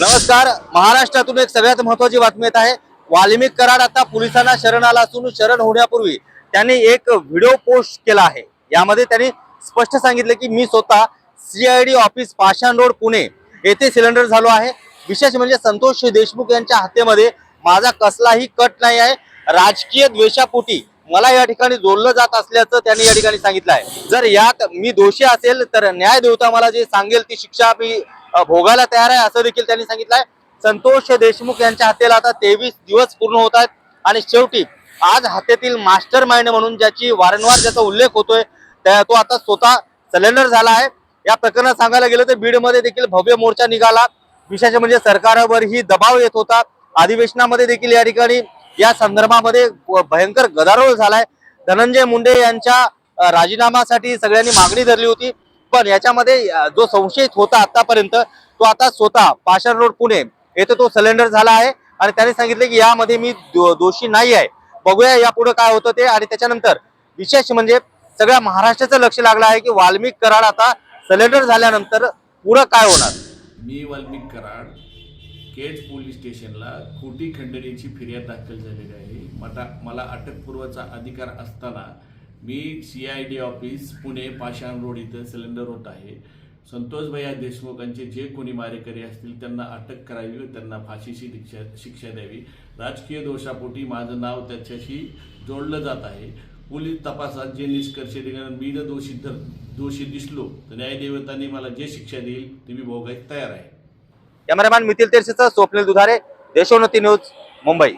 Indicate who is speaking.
Speaker 1: नमस्कार. महाराष्ट्रातून एक सगळ्यात महत्वाची बातमी येत आहे. वाल्मिक कराड आता पोलिसांना शरण आला असून शरण होण्यापूर्वी त्यांनी एक व्हिडिओ पोस्ट केला आहे. यामध्ये त्यांनी स्पष्ट सांगितले की मी स्वतः CID office Pashan road Pune येथे सिलेंडर झालो आहे. विशेष म्हणजे संतोष देशमुख यांच्या हत्येमध्ये माझा कसलाही कट नाही आहे. राजकीय द्वेषापोटी मला या ठिकाणी जोडलं जात असल्याचं त्यांनी या ठिकाणी सांगितलं आहे. जर यात मी दोषी असेल तर न्याय देवता मला जे सांगेल ती शिक्षा मी भोगायला तयार आहे असं देखील त्यांनी सांगितलं आहे संतोष देशमुख यांच्या हत्येला आता तेवीस दिवस पूर्ण होत आहेत. आणि शेवटी आज हत्येतील मास्टर माइंड म्हणून ज्याची वारंवार ज्याचा उल्लेख होतोय त्या तो आता स्वतः सिलेंडर झाला आहे. या प्रकरणात सांगायला गेलं तर बीडमध्ये देखील भव्य मोर्चा निघाला. विशेष म्हणजे सरकारवरही दबाव येत होता. अधिवेशनामध्ये देखील या ठिकाणी या संदर्भामध्ये भयंकर गदारोळ झालाय. धनंजय मुंडे यांच्या राजीनामासाठी सगळ्यांनी मागणी धरली होती. पण याच्यामध्ये जो संशयित होता आतापर्यंत तो आता स्वतः पाषाण रोड पुणे येथे तो सिलेंडर झाला आहे आणि त्याने सांगितले की यामध्ये मी दो- दोषी नाही आहे. बघूया यापुढे काय होतं ते आणि त्याच्यानंतर विशेष म्हणजे सगळ्या महाराष्ट्राचं लक्ष लागलं आहे की वाल्मिक कराड आता सिलेंडर झाल्यानंतर पुढं काय होणार?
Speaker 2: मी वाल्मिक कराड केज पोलीस स्टेशनला खोटी खंडणीची फिर्याद दाखल झालेली आहे. मला मला अटकपूर्वचा अधिकार असताना मी C I D office Pune Pashan road इथं सिलेंडर होत आहे. संतोष भैया देशमुखांचे जे कोणी मारेकरी असतील त्यांना अटक करावी व त्यांना फाशीची शिक्षा शिक्षा द्यावी. राजकीय दोषापोटी माझं नाव त्याच्याशी जोडलं जात आहे. पोलीस तपासात जे निष्कर्ष देणार मी जर दोषी धर दोषी दिसलो तर न्यायदेवतांनी मला जे शिक्षा देईल ते मी भोगायला तयार आहे.
Speaker 1: कॅमेरामॅन मिथिल तेरसेचा स्वप्नील दुधारे देशोन्नती न्यूज मुंबई.